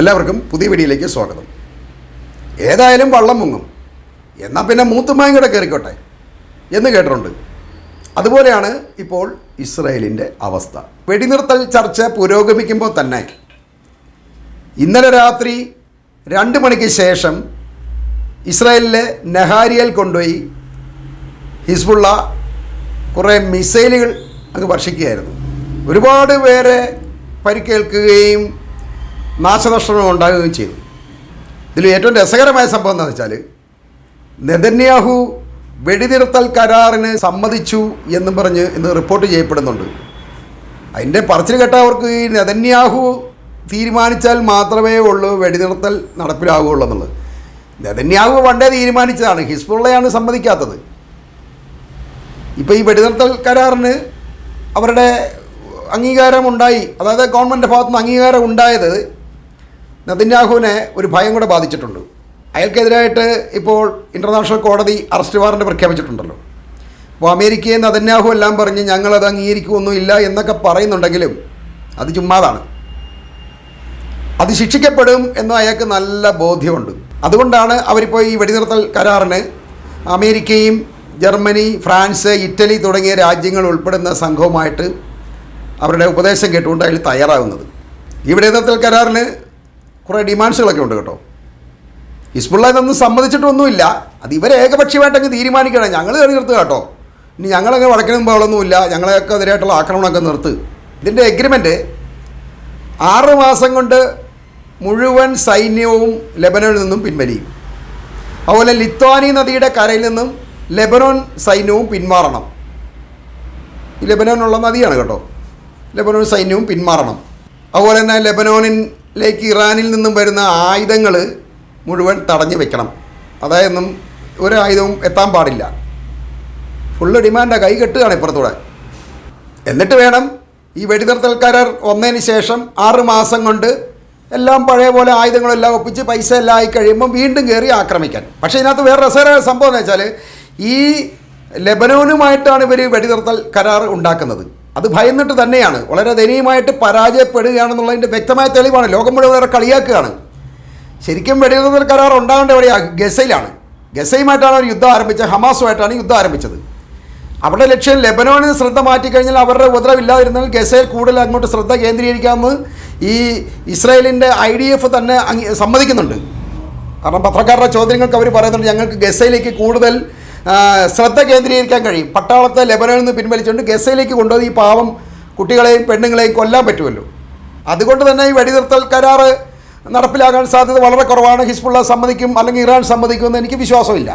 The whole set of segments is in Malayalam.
എല്ലാവർക്കും പുതിയ വീഡിയോയിലേക്ക് സ്വാഗതം. ഏതായാലും വള്ളം മുങ്ങും. എന്നാൽ പിന്നെ മൂത്തുമായും കൂടെ കയറിക്കോട്ടെ? എന്ന് കേട്ടിട്ടുണ്ട്. അതുപോലെയാണ് ഇപ്പോൾ ഇസ്രയേലിന്റെ അവസ്ഥ. വെടിനിർത്തൽ ചർച്ച പുരോഗമിക്കുമ്പോൾ തന്നെ ഇന്നലെ രാത്രി രണ്ട് മണിക്ക് ശേഷം ഇസ്രായേലിലെ നെഹാരിയൽ കൊണ്ടുപോയി ഹിസ്ബുള്ള കുറേ മിസൈലുകൾ അങ്ങ് വർഷിക്കുകയായിരുന്നു. ഒരുപാട് പേരെ പരിക്കേൽക്കുകയും നാശനഷ്ടങ്ങൾ ഉണ്ടാകുകയും ചെയ്തു. ഇതിൽ ഏറ്റവും രസകരമായ സംഭവം എന്താണെന്ന് വെച്ചാൽ നെതന്യാഹു വെടിനിർത്തൽ കരാറിന് സമ്മതിച്ചു എന്ന് പറഞ്ഞ് ഇന്ന് റിപ്പോർട്ട് ചെയ്യപ്പെടുന്നുണ്ട്. അതിന്റെ പറച്ചിൽ കേട്ടവർക്ക് ഈ നെതന്യാഹു തീരുമാനിച്ചാൽ മാത്രമേ ഉള്ളൂ വെടിനിർത്തൽ നടപ്പിലാവുകയുള്ളൂ എന്നുള്ളത്. നെതന്യാഹു പണ്ടേ തീരുമാനിച്ചതാണ് ഹിസ്ബുള്ളയാണ് സമ്മതിക്കാത്തത്. ഇപ്പോൾ ഈ വെടിനിർത്തൽ കരാറിന് അവരുടെ അംഗീകാരം ഉണ്ടായി അതായത് ഗവൺമെന്റ് ഭാഗത്തുനിന്ന് അംഗീകാരം ഉണ്ടായത് നെതന്യാഹുവിനെ ഒരു ഭയം കൂടെ ബാധിച്ചിട്ടുണ്ട്. അയാൾക്കെതിരായിട്ട് ഇപ്പോൾ ഇന്റർനാഷണൽ കോടതി അറസ്റ്റ് വാറണ്ട് പ്രഖ്യാപിച്ചിട്ടുണ്ടല്ലോ. അപ്പോൾ അമേരിക്കയെ നദന്യാഹു എല്ലാം പറഞ്ഞ് ഞങ്ങളത് അംഗീകരിക്കുമൊന്നുമില്ല എന്നൊക്കെ പറയുന്നുണ്ടെങ്കിലും അത് ചുമ്മാതാണ്. അത് ശിക്ഷിക്കപ്പെടും എന്ന് അയാൾക്ക് നല്ല ബോധ്യമുണ്ട്. അതുകൊണ്ടാണ് അവരിപ്പോൾ ഈ വെടിനിർത്തൽ കരാറിന് അമേരിക്കയും ജർമ്മനി ഫ്രാൻസ് ഇറ്റലി തുടങ്ങിയ രാജ്യങ്ങൾ ഉൾപ്പെടുന്ന സംഘവുമായിട്ട് അവരുടെ ഉപദേശം കേട്ടുകൊണ്ട് അതിൽ തയ്യാറാകുന്നത്. ഈ വെടിനിർത്തൽ കരാറിന് കുറേ ഡിമാൻഡ്സുകളൊക്കെ ഉണ്ട് കേട്ടോ. ഹിസ്ബുള്ള ഇതൊന്നും സമ്മതിച്ചിട്ടൊന്നുമില്ല. അത് ഇവരെ ഏകപക്ഷീയമായിട്ട് അങ്ങ് തീരുമാനിക്കണം. ഞങ്ങൾ കളി നിർത്തുക കേട്ടോ. ഇനി ഞങ്ങളങ്ങ് വടക്കിനും പോകളൊന്നുമില്ല ഞങ്ങളെയൊക്കെ എതിരായിട്ടുള്ള ആക്രമണമൊക്കെ നിർത്ത്. ഇതിന്റെ എഗ്രിമെന്റ് ആറ് മാസം കൊണ്ട് മുഴുവൻ സൈന്യവും ലെബനോനിൽ നിന്നും പിൻവലിയും. അതുപോലെ ലിത്വാനി നദിയുടെ കരയിൽ നിന്നും ലെബനോൻ സൈന്യവും പിന്മാറണം. ഈ ലെബനോനുള്ള നദിയാണ് കേട്ടോ. ലെബനോൻ സൈന്യവും പിന്മാറണം. അതുപോലെ തന്നെ ലെബനോനിലേക്ക് ഇറാനിൽ നിന്നും വരുന്ന ആയുധങ്ങൾ മുഴുവൻ തടഞ്ഞു വെക്കണം. അതായതൊന്നും ഒരു ആയുധവും എത്താൻ പാടില്ല. ഫുള്ള് ഡിമാൻഡാണ് കൈ കെട്ടുകയാണ് ഇപ്പുറത്തൂടെ. എന്നിട്ട് വേണം ഈ വെടിനിർത്തൽ കരാർ വന്നതിന് ശേഷം ആറ് മാസം കൊണ്ട് എല്ലാം പഴയ പോലെ ആയുധങ്ങളെല്ലാം ഒപ്പിച്ച് പൈസ എല്ലാം ആയി കഴിയുമ്പോൾ വീണ്ടും കയറി ആക്രമിക്കാൻ. പക്ഷേ ഇതിനകത്ത് വേറെ രസകരമായ സംഭവം എന്ന് വെച്ചാൽ ഈ ലെബനോനുമായിട്ടാണ് ഇവർ വെടിനിർത്തൽ കരാർ ഉണ്ടാക്കുന്നത്. അത് ഭയന്നിട്ട് തന്നെയാണ്. വളരെ ദയനീയമായിട്ട് പരാജയപ്പെടുകയാണെന്നുള്ളതിന്റെ വ്യക്തമായ തെളിവാണ്. ലോകം മുഴുവൻ അവരെ കളിയാക്കുകയാണ്. ശരിക്കും വെടിനിർത്തൽ കരാർ ഉണ്ടാകേണ്ട എവിടെയാണ് ഗസയിലാണ്. ഗസയുമായിട്ടാണ് അവർ യുദ്ധം ആരംഭിച്ചത്. ഹമാസുമായിട്ടാണ് യുദ്ധം ആരംഭിച്ചത്. അവരുടെ ലക്ഷ്യം ലെബനോണിൽ നിന്ന് ശ്രദ്ധ മാറ്റിക്കഴിഞ്ഞാൽ അവരുടെ ഉപദ്രവമില്ലാതിരുന്നാൽ ഗസയിൽ കൂടുതൽ അങ്ങോട്ട് ശ്രദ്ധ കേന്ദ്രീകരിക്കാമെന്ന് ഈ ഇസ്രായേലിന്റെ ഐ ഡി എഫ് തന്നെ സമ്മതിക്കുന്നുണ്ട്. കാരണം പത്രക്കാരുടെ ചോദ്യങ്ങൾക്ക് അവർ പറയുന്നുണ്ട് ഞങ്ങൾക്ക് ഗസയിലേക്ക് കൂടുതൽ ശ്രദ്ധ കേന്ദ്രീകരിക്കാൻ കഴിയും. പട്ടാളത്തെ ലെബനനിൽ നിന്ന് പിൻവലിച്ചുകൊണ്ട് ഗസയിലേക്ക് കൊണ്ടുപോയി ഈ പാവം കുട്ടികളെയും പെണ്ണുങ്ങളെയും കൊല്ലാൻ പറ്റുമല്ലോ. അതുകൊണ്ട് തന്നെ ഈ വെടിനിർത്തൽ കരാറ് നടപ്പിലാകാൻ സാധ്യത വളരെ കുറവാണ്. ഹിസ്ബുള്ള സമ്മതിക്കും അല്ലെങ്കിൽ ഇറാൻ സമ്മതിക്കുമെന്ന് എനിക്ക് വിശ്വാസമില്ല.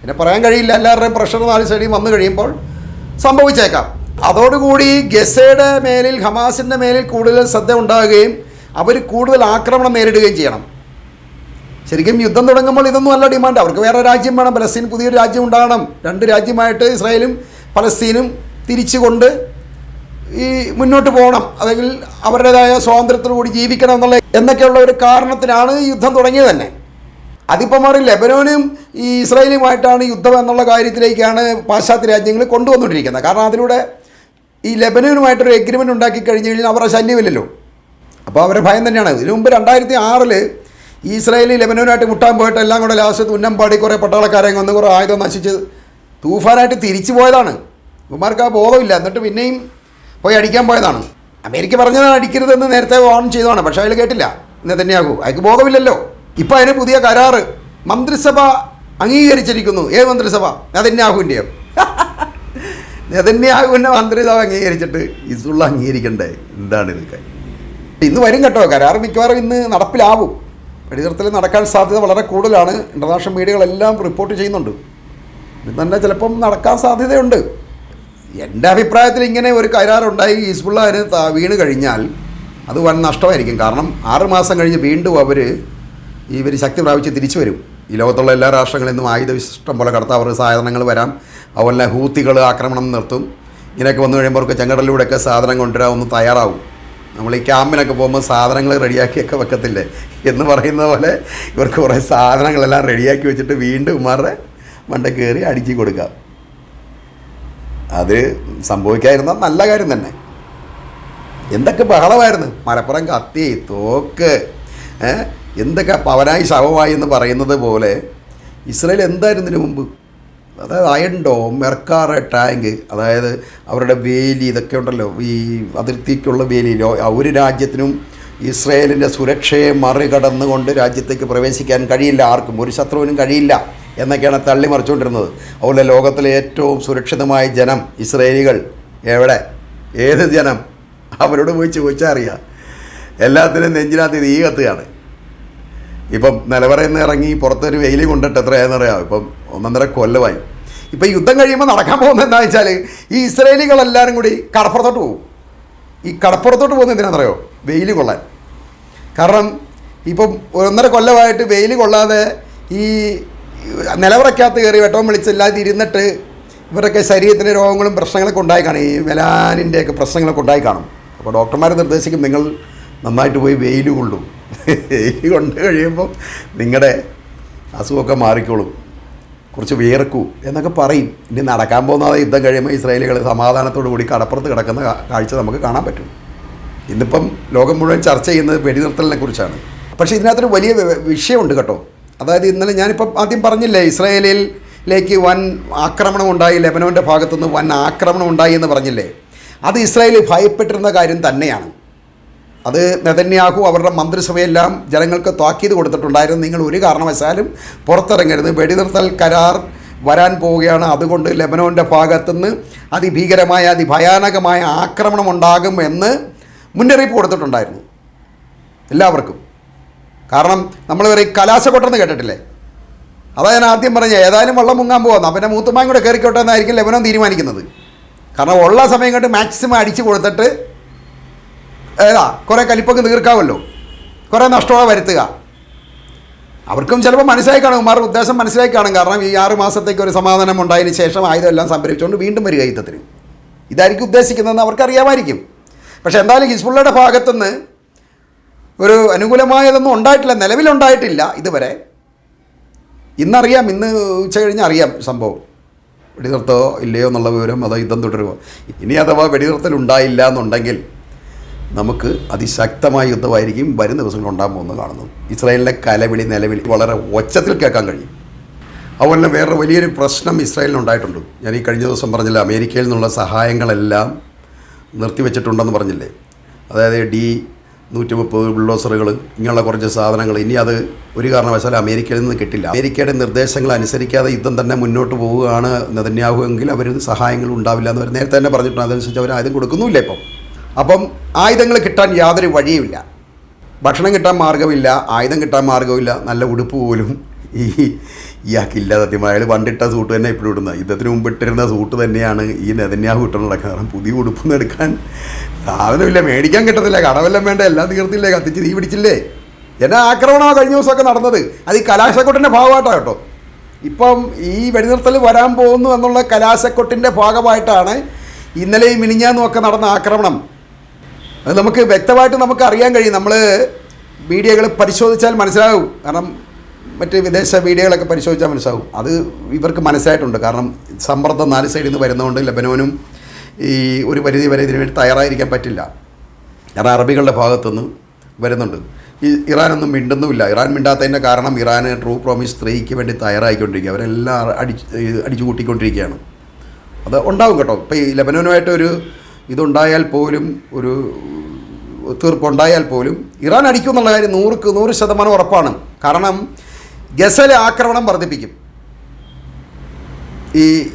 പിന്നെ പറയാൻ കഴിയില്ല. എല്ലാവരുടെയും പ്രഷർ നാല് സൈഡിൽ വന്നു കഴിയുമ്പോൾ സംഭവിച്ചേക്കാം. അതോടുകൂടി ഗസയുടെ മേലിൽ ഹമാസിന്റെ മേലിൽ കൂടുതൽ ശ്രദ്ധ ഉണ്ടാകുകയും അവർ കൂടുതൽ ആക്രമണം നേരിടുകയും ചെയ്യണം. ശരിക്കും യുദ്ധം തുടങ്ങുമ്പോൾ ഇതൊന്നും അല്ല ഡിമാൻഡ് അവർക്ക് വേറെ രാജ്യം വേണം പലസ്തീൻ പുതിയൊരു രാജ്യം ഉണ്ടാകണം. രണ്ട് രാജ്യമായിട്ട് ഇസ്രായേലും പലസ്തീനും തിരിച്ചുകൊണ്ട് ഈ മുന്നോട്ട് പോകണം. അല്ലെങ്കിൽ അവരുടേതായ സ്വാതന്ത്ര്യത്തോടു കൂടി ജീവിക്കണം എന്നുള്ള എന്നൊക്കെയുള്ള ഒരു കാരണത്തിനാണ് ഈ യുദ്ധം തുടങ്ങിയത് തന്നെ. അതിപ്പോൾ മാറി ലെബനോനും ഈ ഇസ്രായേലുമായിട്ടാണ് യുദ്ധം എന്നുള്ള കാര്യത്തിലേക്കാണ് പാശ്ചാത്യ രാജ്യങ്ങൾ കൊണ്ടുവന്നുകൊണ്ടിരിക്കുന്നത്. കാരണം അതിലൂടെ ഈ ലെബനോനുമായിട്ടൊരു എഗ്രിമെന്റ് ഉണ്ടാക്കി കഴിഞ്ഞ് കഴിഞ്ഞാൽ അവരുടെ ശല്യമില്ലല്ലോ. അപ്പോൾ അവരുടെ ഭയം തന്നെയാണ്. ഇതിനു മുമ്പ് രണ്ടായിരത്തി ആറിൽ ഈ ഇസ്രായേൽ ലെബനോനായിട്ട് മുട്ടാൻ പോയിട്ട് എല്ലാം കൂടെ ലാസ്റ്റ് പാടി കുറേ പട്ടാളക്കാരെ വന്ന് കുറേ ആയുധം നശിച്ച് തൂഫാനായിട്ട് തിരിച്ചു പോയതാണ്. ഇവന്മാർക്ക് ആ ബോധമില്ല. എന്നിട്ട് പിന്നെയും പോയി അടിക്കാൻ പോയതാണ്. അമേരിക്ക പറഞ്ഞതാണ് അടിക്കരുതെന്ന് നേരത്തെ വാൺ ചെയ്തതാണ്. പക്ഷേ അയാൾ കേട്ടില്ല. ഇന്ന് തന്നെയാകൂ. അയാൾക്ക് ബോധമില്ലല്ലോ. ഇപ്പം അതിന് പുതിയ കരാറ്. മന്ത്രിസഭ അംഗീകരിച്ചിരിക്കുന്നു. ഏത് മന്ത്രിസഭ? നെതന്യാഹുവിന്റെയോ നെതന്യാഹുവിന്റെ മന്ത്രിസഭ അംഗീകരിച്ചിട്ട് ഇസുള്ള അംഗീകരിക്കണ്ടേ? എന്താണ് ഇതൊക്കെ? ഇന്ന് വരും കേട്ടോ. കരാർ മിക്കവാറും ഇന്ന് നടപ്പിലാവും. വെടിനിർത്തൽ നടക്കാൻ സാധ്യത വളരെ കൂടുതലാണ്. ഇന്റർനാഷണൽ മീഡിയകളെല്ലാം റിപ്പോർട്ട് ചെയ്യുന്നുണ്ട്. ഇത് തന്നെ ചിലപ്പം നടക്കാൻ സാധ്യതയുണ്ട്. എന്റെ അഭിപ്രായത്തിൽ ഇങ്ങനെ ഒരു കരാറുണ്ടായി ഹിസ്ബുള്ള അതിന് വീണ് കഴിഞ്ഞാൽ അത് വൻ നഷ്ടമായിരിക്കും. കാരണം ആറ് മാസം കഴിഞ്ഞ് വീണ്ടും അവർ ഇവർ ശക്തി പ്രാപിച്ച് തിരിച്ചു വരും. ഈ ലോകത്തുള്ള എല്ലാ രാഷ്ട്രങ്ങളിൽ നിന്നും ആയുധ ഇഷ്ടം പോലെ കടത്താൻ അവർക്ക് സാധനങ്ങൾ വരാം. അതുപോലെ ഹൂത്തികൾ ആക്രമണം നിർത്തും. ഇങ്ങനെയൊക്കെ വന്നു കഴിയുമ്പോൾ അവർക്ക് ചെങ്കടലിലൂടെയൊക്കെ സാധനം കൊണ്ടുവരാൻ ഒന്ന് തയ്യാറാവും. നമ്മൾ ഈ ക്യാമ്പിനൊക്കെ പോകുമ്പോൾ സാധനങ്ങൾ റെഡിയാക്കിയൊക്കെ വെക്കത്തില്ലേ? എന്ന് പറയുന്ന പോലെ ഇവർക്ക് കുറേ സാധനങ്ങളെല്ലാം റെഡിയാക്കി വെച്ചിട്ട് വീണ്ടും ഉമ്മാരുടെ മണ്ട കയറി അടുക്കി കൊടുക്കാം. അത് സംഭവിക്കാതിരുന്ന നല്ല കാര്യം തന്നെ. എന്തൊക്കെ ബഹളമായിരുന്നു? മലപ്പുറം കത്തി തോക്ക് എന്തൊക്കെ പവനായി ശവമായി എന്ന് പറയുന്നത് പോലെ ഇസ്രയേൽ എന്തായിരുന്നു ഇതിനു മുമ്പ്? അതായത് അയൺ ഡോം മെർക്കാറ ടാങ്ക് അതായത് അവരുടെ വേലി ഇതൊക്കെ ഉണ്ടല്ലോ ഈ അതിർത്തിക്കുള്ള വേലി ആ ഒരു രാജ്യത്തിനും ഇസ്രയേലിന്റെ സുരക്ഷയെ മറികടന്നുകൊണ്ട് രാജ്യത്തേക്ക് പ്രവേശിക്കാൻ കഴിയില്ല ആർക്കും ഒരു ശത്രുവിനും കഴിയില്ല എന്നൊക്കെയാണ് തള്ളി മറിച്ചുകൊണ്ടിരുന്നത് അതുപോലെ ലോകത്തിലെ ഏറ്റവും സുരക്ഷിതമായ ജനം ഇസ്രയേലികൾ എവിടെ? ഏത് ജനം? അവരോട് പോയി ചോദിച്ചാൽ അറിയാം. എല്ലാത്തിനും നെഞ്ചിനകത്ത് തീ കത്തുകയാണ്. ഇപ്പം നിലവറയിൽ നിന്ന് ഇറങ്ങി പുറത്തൊരു വെയിൽ കൊണ്ടിട്ട് എത്രയാണെന്നറിയാം ഇപ്പം ഒന്നൊന്നര കൊല്ലമായി. ഇപ്പം യുദ്ധം കഴിയുമ്പോൾ നടക്കാൻ പോകുന്നത് എന്താ വെച്ചാൽ ഈ ഇസ്രയേലികളെല്ലാവരും കൂടി കടപ്പുറത്തോട്ട് പോകും. ഈ കടപ്പുറത്തോട്ട് പോകുന്നത് എന്തിനാണെന്നറിയോ? വെയിൽ കൊള്ളാൻ. കാരണം ഇപ്പം ഒന്നര കൊല്ലമായിട്ട് വെയിൽ കൊള്ളാതെ ഈ നിലവറയ്ക്കകത്ത് കയറി വെട്ടവും വിളിച്ചില്ലാതെ ഇരുന്നിട്ട് ഇവരുടെയൊക്കെ ശരീരത്തിന് രോഗങ്ങളും പ്രശ്നങ്ങളൊക്കെ ഉണ്ടായി കാണും. ഈ മെലാനിന്റെയൊക്കെ പ്രശ്നങ്ങളൊക്കെ ഉണ്ടായി കാണും. അപ്പോൾ ഡോക്ടർമാർ നിർദ്ദേശിക്കും നിങ്ങൾ നന്നായിട്ട് പോയി വെയിൽ കൊള്ളും. വെയിൽ കൊണ്ട് കഴിയുമ്പോൾ നിങ്ങളുടെ അസുഖമൊക്കെ മാറിക്കോളും. കുറച്ച് വിയർക്കൂ എന്നൊക്കെ പറയും. ഇനി നടക്കാൻ പോകുന്ന യുദ്ധം കഴിയുമ്പോൾ ഇസ്രായേലുകൾ സമാധാനത്തോടു കൂടി കടപ്പുറത്ത് കിടക്കുന്ന കാഴ്ച നമുക്ക് കാണാൻ പറ്റും. ഇന്നിപ്പം ലോകം മുഴുവൻ ചർച്ച ചെയ്യുന്നത് വെടിനിർത്തലിനെ കുറിച്ചാണ്. പക്ഷേ ഇതിനകത്തൊരു വലിയ വിഷയമുണ്ട് കേട്ടോ. അതായത് ഇന്നലെ ഞാനിപ്പം ആദ്യം പറഞ്ഞില്ലേ ഇസ്രായേലിലേക്ക് വൻ ആക്രമണം ഉണ്ടായി ലെബനോന്റെ ഭാഗത്തുനിന്ന് വൻ ആക്രമണം ഉണ്ടായി എന്ന് പറഞ്ഞില്ലേ? അത് ഇസ്രായേൽ ഭയപ്പെട്ടിരുന്ന കാര്യം തന്നെയാണ്. അത് നെതന്യാഹു അവരുടെ മന്ത്രിസഭയെല്ലാം ജനങ്ങൾക്ക് താക്കീത് കൊടുത്തിട്ടുണ്ടായിരുന്നു. നിങ്ങൾ ഒരു കാരണവശാലും പുറത്തിറങ്ങരുത്. വെടിനിർത്തൽ കരാർ വരാൻ പോവുകയാണ്. അതുകൊണ്ട് ലെബനോന്റെ ഭാഗത്തുനിന്ന് അതിഭീകരമായ അതിഭയാനകമായ ആക്രമണം ഉണ്ടാകും എന്ന് മുന്നറിയിപ്പ് കൊടുത്തിട്ടുണ്ടായിരുന്നു. എല്ലാവർക്കും. കാരണം നമ്മൾ വരെ കലാശക്കൊട്ടെന്ന് കേട്ടിട്ടില്ലേ? അതാ ഞാൻ ആദ്യം പറഞ്ഞ ഏതായാലും വെള്ളം മുങ്ങാൻ പോകുന്ന പിന്നെ മൂത്തുമായും കൂടെ കയറിക്കോട്ടെ എന്നായിരിക്കും ലെബനോൻ തീരുമാനിക്കുന്നത്. കാരണം ഉള്ള സമയം കൊണ്ട് മാക്സിമം അടിച്ചു കൊടുത്തിട്ട് ഏതാ? കുറേ കലിപ്പൊക്കെ തീർക്കാമല്ലോ കുറേ നഷ്ടമോടെ വരുത്തുക. അവർക്കും ചിലപ്പോൾ മനസ്സിലായി കാണും. ഉമാരുടെ ഉദ്ദേശം മനസ്സിലായി കാണും. കാരണം ഈ ആറ് മാസത്തേക്ക് ഒരു സമാധാനം ഉണ്ടായതിന് ശേഷം ആയുധമെല്ലാം സംഭരിച്ചുകൊണ്ട് വീണ്ടും വരിക യുദ്ധത്തിന്. ഇതായിരിക്കും ഉദ്ദേശിക്കുന്നതെന്ന് അവർക്കറിയാമായിരിക്കും. പക്ഷേ എന്തായാലും ഹിസ്ബുള്ളയുടെ ഭാഗത്തുനിന്ന് ഒരു അനുകൂലമായതൊന്നും ഉണ്ടായിട്ടില്ല. നിലവിലുണ്ടായിട്ടില്ല ഇതുവരെ. ഇന്നറിയാം. ഇന്ന് ഉച്ച കഴിഞ്ഞ് അറിയാം സംഭവം. വെടിനിർത്തോ ഇല്ലയോ എന്നുള്ള വിവരം അതോ യുദ്ധം തുടരുമോ ഇനി അഥവാ വെടിനിർത്തൽ ഉണ്ടായില്ല എന്നുണ്ടെങ്കിൽ നമുക്ക് അതിശക്തമായ യുദ്ധമായിരിക്കും വരും ദിവസങ്ങളിൽ ഉണ്ടാകാൻ പോകുന്നത് കാണുന്നത്. ഇസ്രായേലിന്റെ കലവിളി നിലവിളി വളരെ ഒച്ചത്തിൽ കേൾക്കാൻ കഴിയും. അതുപോലെ വേറൊരു വലിയൊരു പ്രശ്നം ഇസ്രായേലിനുണ്ടായിട്ടുണ്ട് ഞാൻ ഈ കഴിഞ്ഞ ദിവസം പറഞ്ഞില്ല അമേരിക്കയിൽ നിന്നുള്ള സഹായങ്ങളെല്ലാം നിർത്തിവെച്ചിട്ടുണ്ടെന്ന് പറഞ്ഞില്ലേ? അതായത് ഡി നൂറ്റി മുപ്പത് ബുൾഡോസറുകൾ ഇങ്ങനെയുള്ള കുറച്ച് സാധനങ്ങൾ. ഇനി അത് ഒരു കാരണവശാലും അമേരിക്കയിൽ നിന്ന് കിട്ടില്ല. അമേരിക്കയുടെ നിർദ്ദേശങ്ങൾ അനുസരിക്കാതെ യുദ്ധം തന്നെ മുന്നോട്ട് പോവുകയാണ് നെതന്യാഹു അവർ സഹായങ്ങൾ ഉണ്ടാവില്ല എന്ന് നേരത്തെ തന്നെ പറഞ്ഞിട്ടുണ്ട്. അതനുസരിച്ച് അവർ ആദ്യം കൊടുക്കുന്നുമില്ല ഇപ്പം. അപ്പം ആയുധങ്ങൾ കിട്ടാൻ യാതൊരു വഴിയുമില്ല. ഭക്ഷണം കിട്ടാൻ മാർഗമില്ല ആയുധം കിട്ടാൻ മാർഗമില്ല നല്ല ഉടുപ്പ് പോലും. ഈ ഇയാൾക്കില്ല സത്യം അയാൾ പണ്ടിട്ട സൂട്ട് തന്നെ ഇപ്പോഴും ഇടുന്നത്. യുദ്ധത്തിന് മുമ്പ് ഇട്ടിരുന്ന സൂട്ട് തന്നെയാണ് ഈ നെതന്യാഹു ഇട്ടുകൊണ്ട് കാരണം പുതിയ ഉടുപ്പൊന്നും എടുക്കാൻ സാധനമില്ല. മേടിക്കാൻ കിട്ടത്തില്ല കടവെല്ലാം വേണ്ട എല്ലാം തീർത്തില്ലേ കത്തിച്ച് തീ പിടിച്ചില്ലേ? എന്നാ ആക്രമണമാണ് കഴിഞ്ഞ ദിവസമൊക്കെ നടന്നത്. അത് ഈ കലാശക്കൊട്ടിന്റെ ഭാഗമായിട്ടാണ് കേട്ടോ. ഇപ്പം ഈ വെടിനിർത്തൽ വരാൻ പോകുന്നു എന്നുള്ള കലാശക്കൊട്ടിന്റെ ഭാഗമായിട്ടാണ് ഇന്നലെയും മിനിഞ്ഞാന്നും ഒക്കെ നടന്ന ആക്രമണം. അത് നമുക്ക് വ്യക്തമായിട്ട് നമുക്ക് അറിയാൻ കഴിയും. നമ്മൾ മീഡിയകൾ പരിശോധിച്ചാൽ മനസ്സിലാകും. കാരണം മറ്റ് വിദേശ മീഡിയകളൊക്കെ പരിശോധിച്ചാൽ മനസ്സിലാവും അത് ഇവർക്ക് മനസ്സിലായിട്ടുണ്ട്. കാരണം സമ്മർദ്ദം നാല് സൈഡിൽ നിന്ന് വരുന്നതുകൊണ്ട് ലബനോനും ഈ ഒരു പരിധി വരെ ഇതിനു വേണ്ടി തയ്യാറായിരിക്കാൻ പറ്റില്ല. കാരണം അറബികളുടെ ഭാഗത്തുനിന്ന് വരുന്നുണ്ട്. ഈ ഇറാനൊന്നും മിണ്ടുന്നുമില്ല. ഇറാൻ മിണ്ടാത്തതിന്റെ കാരണം ഇറാൻ ട്രൂ പ്രോമിസ് സ്ത്രീക്ക് വേണ്ടി തയ്യാറായിക്കൊണ്ടിരിക്കുക. അവരെല്ലാം അടിച്ച് അടിച്ചു കൂട്ടിക്കൊണ്ടിരിക്കുകയാണ് അത് ഉണ്ടാവും കേട്ടോ. ഇപ്പോൾ ഈ ലബനോനുമായിട്ട് ഒരു ഇതുണ്ടായാൽ പോലും ഒരു തീർപ്പുണ്ടായാൽ പോലും ഇറാൻ അടിക്കും എന്നുള്ള കാര്യം നൂറുക്ക് നൂറ് ശതമാനം ഉറപ്പാണ്. കാരണം ഗസലെ ആക്രമണം വർദ്ധിപ്പിക്കും ഈ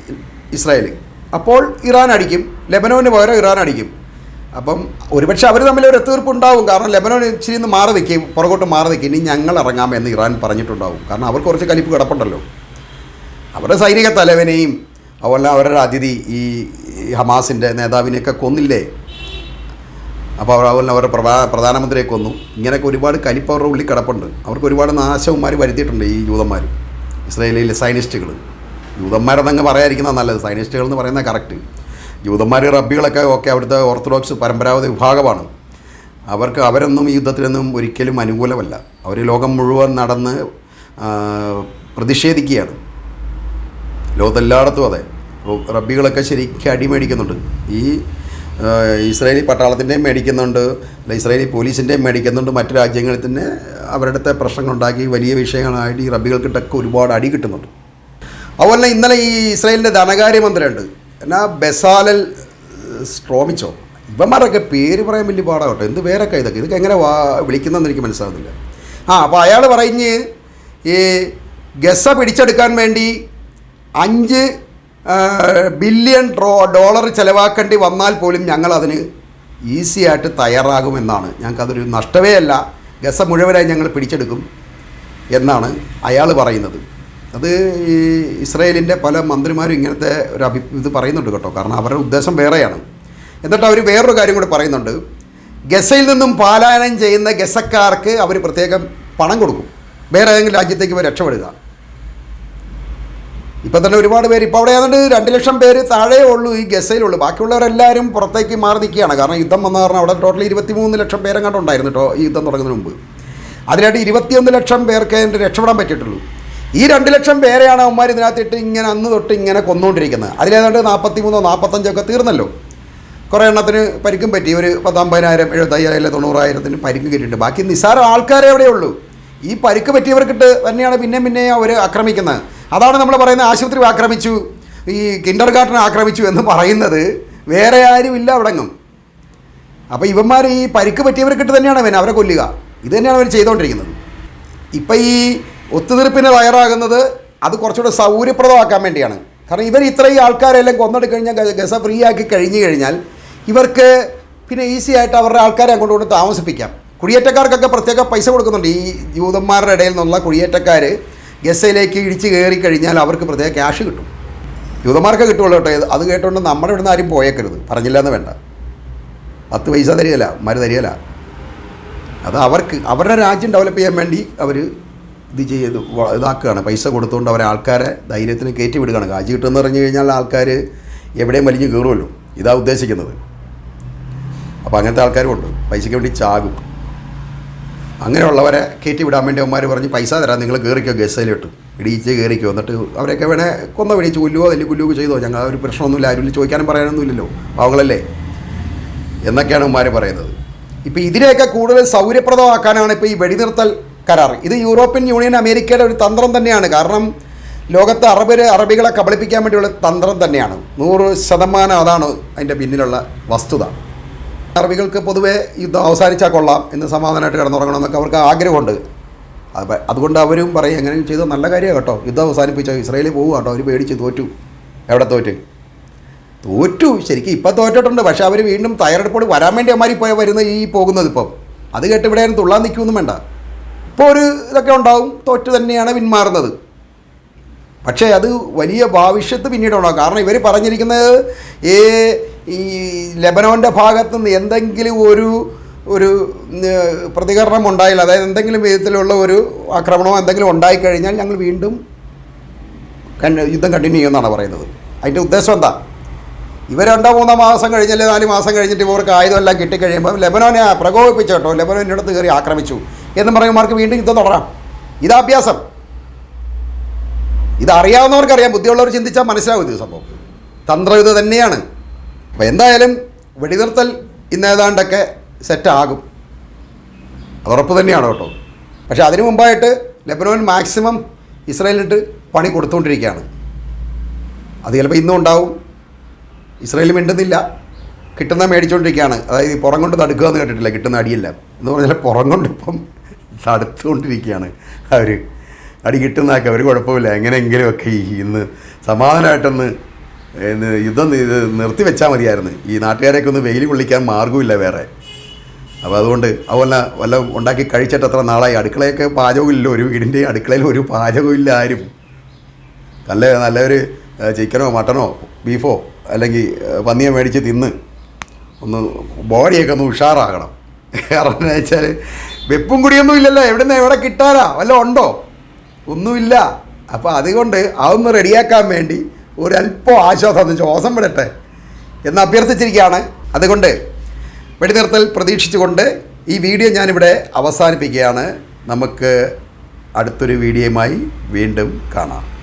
ഇസ്രായേൽ അപ്പോൾ ഇറാൻ അടിക്കും ലെബനോന് പകരം ഇറാൻ അടിക്കും. അപ്പം ഒരുപക്ഷെ അവർ തമ്മിൽ ഒരു എത്തീർപ്പ് ഉണ്ടാവും കാരണം ലെബനോൻ ഇച്ചിരി നിന്ന് മാറി നിൽക്കും പുറകോട്ട് മാറി നിൽക്കും. ഇനി ഞങ്ങൾ ഇറങ്ങാമെന്ന് ഇറാൻ പറഞ്ഞിട്ടുണ്ടാവും. കാരണം അവർക്ക് കുറച്ച് കലിപ്പ് കിടപ്പുണ്ടല്ലോ. അവരുടെ സൈനിക തലവനെയും അതുപോലെ അവരുടെ അതിഥി ഈ ഹമാസിന്റെ നേതാവിനെയൊക്കെ കൊന്നില്ലേ? അപ്പോൾ അതുപോലെ അവരുടെ പ്രധാ പ്രധാനമന്ത്രിയെ കൊന്നു. ഇങ്ങനെയൊക്കെ ഒരുപാട് കലിപ്പ് അവരുടെ ഉള്ളിൽ കിടപ്പുണ്ട്. അവർക്ക് ഒരുപാട് നാശവന്മാർ വരുത്തിയിട്ടുണ്ട് ഈ ജൂതന്മാർ ഇസ്രയേലിലെ സൈനിസ്റ്റുകൾ ജൂതന്മാരെന്നങ്ങ് പറയാതിരിക്കുന്നത് നല്ലത്. സൈനിസ്റ്റുകൾ എന്ന് പറയുന്നത് കറക്റ്റ് ജൂതന്മാർ റബ്ബികളൊക്കെ ഒക്കെ അവിടുത്തെ ഓർത്തഡോക്സ് പരമ്പരാഗത വിഭാഗമാണ്. അവർക്ക് അവരൊന്നും യുദ്ധത്തിനൊന്നും ഒരിക്കലും അനുകൂലമല്ല. അവർ ലോകം മുഴുവൻ നടന്ന് പ്രതിഷേധിക്കുകയാണ്. ലോകത്തെല്ലായിടത്തും അതെ. റബ്ബികളൊക്കെ ശരിക്കും അടിമേടിക്കുന്നുണ്ട് ഈ ഇസ്രായേലി പട്ടാളത്തിന്റെയും മേടിക്കുന്നുണ്ട്. ഇസ്രായേലി പോലീസിന്റെയും മേടിക്കുന്നുണ്ട്. മറ്റു രാജ്യങ്ങളിൽ തന്നെ അവരുടെ പ്രശ്നങ്ങളുണ്ടാക്കി വലിയ വിഷയങ്ങളായിട്ട് ഈ റബ്ബികൾക്കിട്ടൊക്കെ ഒരുപാട് അടി കിട്ടുന്നുണ്ട്. അതുപോലെ ഇന്നലെ ഈ ഇസ്രായേലിന്റെ ധനകാര്യമന്ത്രിയുണ്ട്. എന്നാ ബെസാലൽ സ്ട്രോമിച്ചോ? ഇവന്മാരൊക്കെ പേര് പറയാൻ വലിയ പാടാകട്ടെ എന്ത് പേരൊക്കെ ഇതൊക്കെ? ഇതൊക്കെ എങ്ങനെ വാ വിളിക്കുന്നതെന്ന് എനിക്ക് മനസ്സിലാകുന്നില്ല ആ അപ്പോൾ അയാൾ പറഞ്ഞ് ഈ ഗസ പിടിച്ചെടുക്കാൻ വേണ്ടി അഞ്ച് ബില്യൺ ഡ്രോ ഡോളർ ചിലവാക്കേണ്ടി വന്നാൽ പോലും ഞങ്ങളതിന് ഈസി ആയിട്ട് തയ്യാറാകുമെന്നാണ്. ഞങ്ങൾക്കതൊരു നഷ്ടമേ അല്ല. ഗസ മുഴുവനായി ഞങ്ങൾ പിടിച്ചെടുക്കും എന്നാണ് അയാൾ പറയുന്നത്. അത് ഈ ഇസ്രയേലിന്റെ പല മന്ത്രിമാരും ഇങ്ങനത്തെ ഒരു അഭി ഇത് പറയുന്നുണ്ട് കേട്ടോ. കാരണം അവരുടെ ഉദ്ദേശം വേറെയാണ്. എന്നിട്ട് അവർ വേറൊരു കാര്യം കൂടി പറയുന്നുണ്ട്. ഗസയിൽ നിന്നും പാലായനം ചെയ്യുന്ന ഗസക്കാർക്ക് അവർ പ്രത്യേകം പണം കൊടുക്കും. വേറെ ഏതെങ്കിലും രാജ്യത്തേക്ക് പോയി രക്ഷപ്പെടുക. ഇപ്പം തന്നെ ഒരുപാട് പേര് ഇപ്പോൾ അവിടെ ഏതാണ്ട് രണ്ട് ലക്ഷം പേര് താഴേ ഉള്ളൂ ഈ ഗസയിലുള്ളൂ. ബാക്കിയുള്ളവരെല്ലാവരും പുറത്തേക്ക് മാറി നിൽക്കുകയാണ്. കാരണം യുദ്ധം വന്ന കാരണം അവിടെ ടോട്ടൽ ഇരുപത്തിമൂന്ന് ലക്ഷം പേരെങ്ങാണ്ട് ഉണ്ടായിരുന്നു കേട്ടോ ഈ യുദ്ധം തുടങ്ങുന്നതിന് മുമ്പ്. അതിനായിട്ട് ഇരുപത്തിയൊന്ന് ലക്ഷം പേർക്ക് അതിന്റെ രക്ഷപ്പെടാൻ പറ്റിയിട്ടുള്ളൂ. ഈ രണ്ട് ലക്ഷം പേരെയാണ് അവന്മാർ ഇതിനകത്തിട്ട് ഇങ്ങനെ അന്ന് തൊട്ട് ഇങ്ങനെ കൊന്നുകൊണ്ടിരിക്കുന്നത്. അതിലേതാണ്ട് നാൽപ്പത്തി മൂന്നോ നാൽപ്പത്തഞ്ചൊക്കെ തീർന്നല്ലോ. കുറേ എണ്ണത്തിന് പരിക്കും പറ്റി. ഒരു പത്തമ്പതിനായിരം എഴുപത്തയ്യായിരം തൊണ്ണൂറായിരത്തിന് പരിക്ക് കിട്ടിയിട്ടുണ്ട്. ബാക്കി നിസ്സാര ആൾക്കാരെ എവിടെയുള്ളൂ ഈ പരിക്ക് പറ്റിയവർക്കിട്ട് തന്നെയാണ് പിന്നെയും പിന്നെയും അവർ ആക്രമിക്കുന്നത്. അതാണ് നമ്മൾ പറയുന്നത് ആശുപത്രി ആക്രമിച്ചു ഈ കിൻഡർ ഗാർഡൻ ആക്രമിച്ചു എന്ന് പറയുന്നത് വേറെ ആരും ഇല്ല അവിടെങ്ങും. അപ്പോൾ ഇവന്മാർ ഈ പരിക്ക് പറ്റിയവർക്കിട്ട് തന്നെയാണ് അവൻ അവരെ കൊല്ലുക. ഇത് തന്നെയാണ് അവർ ചെയ്തുകൊണ്ടിരിക്കുന്നത് ഇപ്പം ഈ ഒത്തുതീർപ്പിന് തയ്യാറാകുന്നത് അത് കുറച്ചുകൂടെ സൗകര്യപ്രദമാക്കാൻ വേണ്ടിയാണ്. കാരണം ഇവർ ഇത്രയും ആൾക്കാരെല്ലാം കൊന്നെടുത്ത് കഴിഞ്ഞാൽ ഗസ ഫ്രീ ആക്കി കഴിഞ്ഞു കഴിഞ്ഞാൽ ഇവർക്ക് പിന്നെ ഈസി ആയിട്ട് അവരുടെ ആൾക്കാരെ അങ്ങോട്ട് കൊണ്ട് താമസിപ്പിക്കാം. കുടിയേറ്റക്കാർക്കൊക്കെ പ്രത്യേക പൈസ കൊടുക്കുന്നുണ്ട്. ഈ ജൂതന്മാരുടെ ഇടയിൽ നിന്നുള്ള കുടിയേറ്റക്കാർ ഗസയിലേക്ക് ഇടിച്ച് കയറി കഴിഞ്ഞാൽ അവർക്ക് പ്രത്യേക ക്യാഷ് കിട്ടും. യൂതന്മാർക്ക് കിട്ടുള്ളൂ കേട്ടോ. അത് കേട്ടുകൊണ്ട് നമ്മുടെ ഇവിടുന്ന് ആരും പോയേക്കരുത്. പറഞ്ഞില്ല എന്ന് വേണ്ട. പത്ത് പൈസ തരികയില്ല മരു തരികയില്ല. അത് അവർക്ക് അവരുടെ രാജ്യം ഡെവലപ്പ് ചെയ്യാൻ വേണ്ടി അവർ ഇത് ചെയ്ത് ഇതാക്കുകയാണ്. പൈസ കൊടുത്തുകൊണ്ട് അവരെ ആൾക്കാരെ ധൈര്യത്തിന് കയറ്റി വിടുകയാണ്. കാജി കിട്ടുമെന്ന് പറഞ്ഞു കഴിഞ്ഞാൽ ആൾക്കാർ എവിടെയും വലിഞ്ഞ് കയറുമല്ലോ. ഇതാ ഉദ്ദേശിക്കുന്നത്. അപ്പോൾ അങ്ങനത്തെ ആൾക്കാരും ഉണ്ട്. പൈസയ്ക്ക് വേണ്ടി ചാകും. അങ്ങനെയുള്ളവരെ കയറ്റി വിടാൻ വേണ്ടി അവന്മാർ പറഞ്ഞ് പൈസ തരാം നിങ്ങൾ കയറിക്കോ ഗസയിലിട്ട് ഇടിയിച്ച് കയറിക്കോ എന്നിട്ട് അവരൊക്കെ വേണേൽ കൊന്ന പിടിച്ച് കൊല്ലുവോ അല്ലെങ്കിൽ കൊല്ലുവോ ചെയ്തോ. ഞങ്ങൾ ഒരു പ്രശ്നമൊന്നുമില്ല ആരും ചോദിക്കാനും പറയാനൊന്നുമില്ലല്ലോ. പാവങ്ങളല്ലേ? എന്നൊക്കെയാണ് ഉമ്മാർ പറയുന്നത്. ഇപ്പോൾ ഇതിനെയൊക്കെ കൂടുതൽ സൗകര്യപ്രദമാക്കാനാണ് ഇപ്പോൾ ഈ വെടിനിർത്തൽ കരാർ. ഇത് യൂറോപ്യൻ യൂണിയൻ അമേരിക്കയുടെ ഒരു തന്ത്രം തന്നെയാണ്. കാരണം ലോകത്ത് അറബര് അറബികളെ കബളിപ്പിക്കാൻ വേണ്ടിയുള്ള തന്ത്രം തന്നെയാണ്. നൂറ് ശതമാനം അതാണ് അതിന്റെ പിന്നിലുള്ള വസ്തുത. അറബികൾക്ക് പൊതുവേ യുദ്ധം അവസാനിച്ചാൽ കൊള്ളാം എന്ന് സമാധാനമായിട്ട് കിടന്നുറങ്ങണം എന്നൊക്കെ അവർക്ക് ആഗ്രഹമുണ്ട്. അത് അതുകൊണ്ട് അവരും പറയും എങ്ങനെ ചെയ്ത നല്ല കാര്യമാണ് കേട്ടോ. യുദ്ധം അവസാനിപ്പിച്ചോ. ഇസ്രയേലിൽ പോകുക കേട്ടോ. അവർ പേടിച്ച് തോറ്റു. എവിടെ തോറ്റ്? തോറ്റു. ശരിക്കും ഇപ്പം തോറ്റിട്ടുണ്ട്. പക്ഷേ അവർ വീണ്ടും തയ്യാറെടുപ്പോട് വരാൻ വേണ്ടി അമ്മാരി പോയ വരുന്ന ഈ പോകുന്നത് ഇപ്പം. അത് കേട്ട് ഇവിടെ തുള്ളാൻ നിൽക്കുമെന്നും വേണ്ട. ഇപ്പോൾ ഒരു ഇതൊക്കെ ഉണ്ടാവും. തോറ്റ് തന്നെയാണ് പിന്മാറുന്നത്. പക്ഷേ അത് വലിയ ഭവിഷ്യത്ത് പിന്നീട് ഉണ്ടാകും കാരണം ഇവർ പറഞ്ഞിരിക്കുന്നത് ഈ ഈ ലെബനോന്റെ ഭാഗത്ത് നിന്ന് എന്തെങ്കിലും ഒരു ഒരു പ്രതികരണം ഉണ്ടായില്ല. അതായത് എന്തെങ്കിലും വിധത്തിലുള്ള ഒരു ആക്രമണമോ എന്തെങ്കിലും ഉണ്ടായിക്കഴിഞ്ഞാൽ ഞങ്ങൾ വീണ്ടും യുദ്ധം കണ്ടിന്യൂ ചെയ്യുമെന്നാണ് പറയുന്നത്. അതിന്റെ ഉദ്ദേശം എന്താ? ഇവർ രണ്ടോ മൂന്നോ മാസം കഴിഞ്ഞല്ലേ നാല് മാസം കഴിഞ്ഞിട്ട് ഇവർക്ക് ആയുധമെല്ലാം കിട്ടിക്കഴിയുമ്പോൾ ലെബനോനെ പ്രകോപിപ്പിച്ചു കേട്ടോ. ലെബനോന്റെ അടുത്ത് കയറി ആക്രമിച്ചു. എന്ന് പറയുമ്പോൾ വീണ്ടും യുദ്ധം തുടരാം. ഇതാ അഭ്യാസം. ഇതറിയാവുന്നവർക്കറിയാം. ബുദ്ധിയുള്ളവർ ചിന്തിച്ചാൽ മനസ്സിലാവും ഇത് സംഭവം. തന്ത്രം ഇത് തന്നെയാണ്. അപ്പോൾ എന്തായാലും വെടിനിർത്തൽ ഇന്ന് ഏതാണ്ടൊക്കെ സെറ്റാകും. അത് ഉറപ്പ് തന്നെയാണ് കേട്ടോ. പക്ഷേ അതിനു മുമ്പായിട്ട് ലെബനോൻ മാക്സിമം ഇസ്രായേലിട്ട് പണി കൊടുത്തുകൊണ്ടിരിക്കുകയാണ്. അത് ചിലപ്പോൾ ഇന്നും ഉണ്ടാവും. ഇസ്രയേൽ മിണ്ടുന്നില്ല. കിട്ടുന്ന മേടിച്ചുകൊണ്ടിരിക്കുകയാണ് അതായത് ഈ പുറം കൊണ്ട് തടുക്കുക എന്ന് കേട്ടിട്ടില്ല? കിട്ടുന്ന അടിയില്ല. എന്ന് പറഞ്ഞാൽ പുറം കൊണ്ട് ഇപ്പം തടുത്തുകൊണ്ടിരിക്കുകയാണ് അവർ അടി കിട്ടുന്നതൊക്കെ അവർ കുഴപ്പമില്ല. എങ്ങനെയെങ്കിലുമൊക്കെ ഈ ഇന്ന് സമാധാനമായിട്ടൊന്ന് യുദ്ധം നിർത്തി വെച്ചാൽ മതിയായിരുന്നു. ഈ നാട്ടുകാരെയൊക്കെ ഒന്ന് വെയിൽ കൊള്ളിക്കാൻ മാർഗമില്ല വേറെ. അപ്പോൾ അതുകൊണ്ട് അതുപോലെ വല്ല ഉണ്ടാക്കി കഴിച്ചിട്ട് എത്ര നാളായി. അടുക്കളയൊക്കെ പാചകമില്ല ഒരു വീടിന്റെ അടുക്കളയിൽ ഒരു പാചകമില്ല ആരും. നല്ല നല്ലൊരു ചിക്കനോ മട്ടനോ ബീഫോ അല്ലെങ്കിൽ പന്നിയെ മേടിച്ച് തിന്ന് ഒന്ന് ബോഡിയൊക്കെ ഒന്ന് ഉഷാറാകണം. കാരണം എന്ന് വെച്ചാൽ വെപ്പും കുടിയൊന്നും ഇല്ലല്ലോ. എവിടുന്ന് എവിടെ കിട്ടാനാ? വല്ല ഉണ്ടോ? ഒന്നുമില്ല. അപ്പോൾ അതുകൊണ്ട് അതൊന്ന് റെഡിയാക്കാൻ വേണ്ടി ഒരല്പം ആശ്വാസം എന്ന് ശ്വാസം വിടട്ടെ എന്ന് അഭ്യർത്ഥിച്ചിരിക്കുകയാണ്. അതുകൊണ്ട് വെടിനിർത്തൽ പ്രതീക്ഷിച്ചുകൊണ്ട് ഈ വീഡിയോ ഞാനിവിടെ അവസാനിപ്പിക്കുകയാണ്. നമുക്ക് അടുത്തൊരു വീഡിയോയുമായി വീണ്ടും കാണാം.